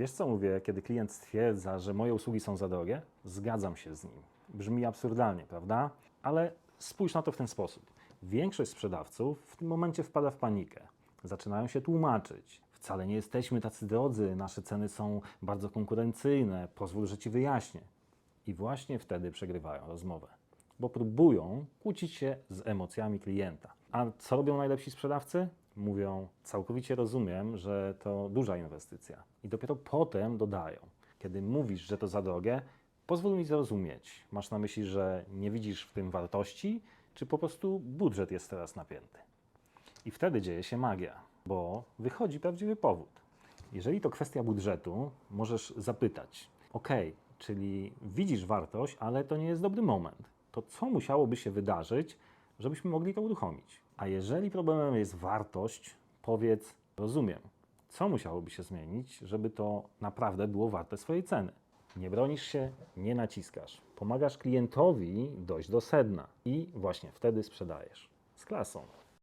Wiesz co mówię, kiedy klient stwierdza, że moje usługi są za drogie? Zgadzam się z nim. Brzmi absurdalnie, prawda? Ale spójrz na to w ten sposób. Większość sprzedawców w tym momencie wpada w panikę. Zaczynają się tłumaczyć. Wcale nie jesteśmy tacy drodzy, nasze ceny są bardzo konkurencyjne, pozwól, że ci wyjaśnię. I właśnie wtedy przegrywają rozmowę, bo próbują kłócić się z emocjami klienta. A co robią najlepsi sprzedawcy? Mówią: Całkowicie rozumiem, że to duża inwestycja. I dopiero potem dodają: Kiedy mówisz, że to za drogie, pozwól mi zrozumieć. Masz na myśli, że nie widzisz w tym wartości, czy po prostu budżet jest teraz napięty? I wtedy dzieje się magia, bo wychodzi prawdziwy powód. Jeżeli to kwestia budżetu, możesz zapytać: OK, czyli widzisz wartość, ale to nie jest dobry moment. To co musiałoby się wydarzyć, żebyśmy mogli to uruchomić? A jeżeli problemem jest wartość, powiedz: Rozumiem. Co musiałoby się zmienić, żeby to naprawdę było warte swojej ceny? Nie bronisz się, nie naciskasz. Pomagasz klientowi dojść do sedna i właśnie wtedy sprzedajesz. Z klasą.